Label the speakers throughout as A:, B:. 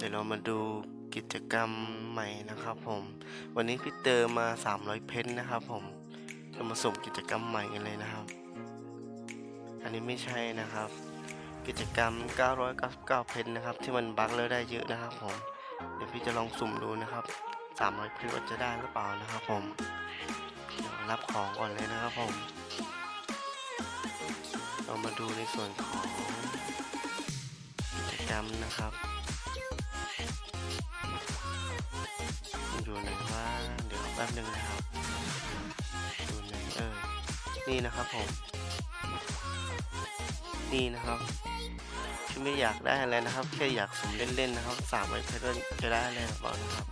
A: เดี๋ยวเรามาดูกิจกรรมใหม่นะครับผม วันนี้พี่เตอร์มา 300 เพนนะครับผมเรามาสุ่มกิจกรรมใหม่กันเลยนะครับ อันนี้ไม่ใช่นะครับ กิจกรรม 999 เพนนะครับ ที่มันบั๊กแล้วได้เยอะนะครับผม เดี๋ยวพี่จะลองสุ่มดูนะครับ 300 เพนว่าจะได้หรือเปล่านะครับผมเดี๋ยวรับของก่อนเลยนะครับผม เรามาดูในส่วนของกิจกรรมนะครับ ดูหน่อยว่าเดี๋ยวแป๊บหนึ่งนะครับดูหน่อยเออนี่นะครับผมนี่นะครับที่ไม่อยากได้อะไรนะครับแค่อยากสมเล่นๆนะครับสามใบเพชรจะได้อะไรหรือเปล่านะครับ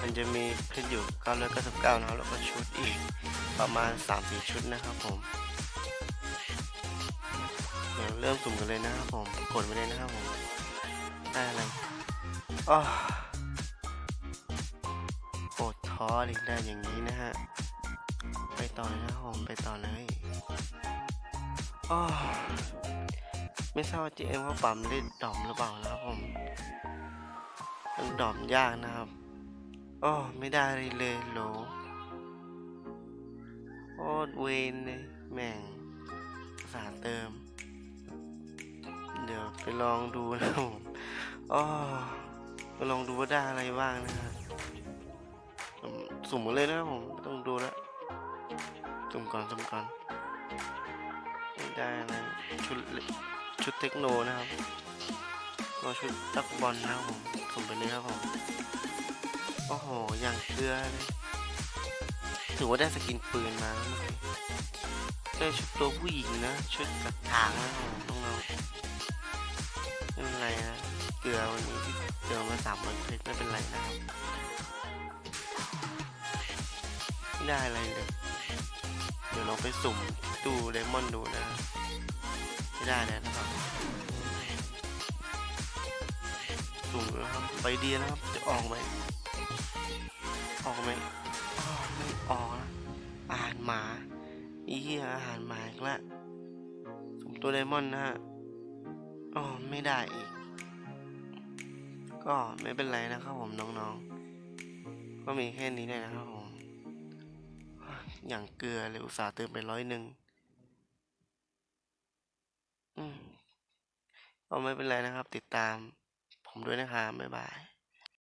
A: มันจะมีเพชรอยู่999นะครับแล้วก็ชุดอีกประมาณ3-4ชุดนะครับผมเดี๋ยวเริ่มสุ่มกันเลยนะครับผมกดไปเลยนะครับผมได้อะไรอ๋อ โอดท้อเลยได้อย่างนี้นะฮะ ไปต่อเลยนะผมไปต่อเลยอ๋อไม่ทราบว่า GM เขาปั๊มได้ดอมหรือเปล่านะครับผมมันดอมยากนะครับอ๋อไม่ได้เลยเลยโหลโอ้เวนเลยแม่งภาษาห์เติม เดี๋ยวไปลองดูนะผมอ๋อไปลองดูว่าได้อะไรบ้างนะครับ สุ่มมาเลยนะครับผมต้องดูแล้วสุ่มก่อนสุ่มก่อนไม่ได้อะชุดชุดเทคโนนะครับ ก็ชุดตักบอลนะครับผมสุ่มไปเลยครับผมโอ้โหอย่างเกลือเลยถือว่าได้สกินปืนมาแล้วเมื่อกี้ได้ชุดตัวผู้หญิงนะชุดกระถางนะครับผมน้องๆไม่เป็นไรนะเกลือวันนี้ที่เกลือมาสามวันเพชรไม่เป็นไรนะครับ ได้อะไรเลย เดี๋ยวเราไปสุ่มตู้เลมอนดูนะ ไม่ได้นะครับ สุ่มดูนะครับใบเดียวนะครับ จะออกไหม ออกไหมอ้าวไม่ออกนะอาหารหมาอีเหี้ยอาหารหมาอีกล้วสุ่มตัวเลมอนนะฮะอ๋อไม่ได้อีก ก็ไม่เป็นไรนะครับผมน้องๆ ก็มีแค่นี้เลยนะครับผม อย่างเกลือเลยอุตส่าห์เติมไปร้อยหนึ่งอืมก็ไม่เป็นไรนะครับ ติดตาม ผมด้วยนะครับบ๊ายบาย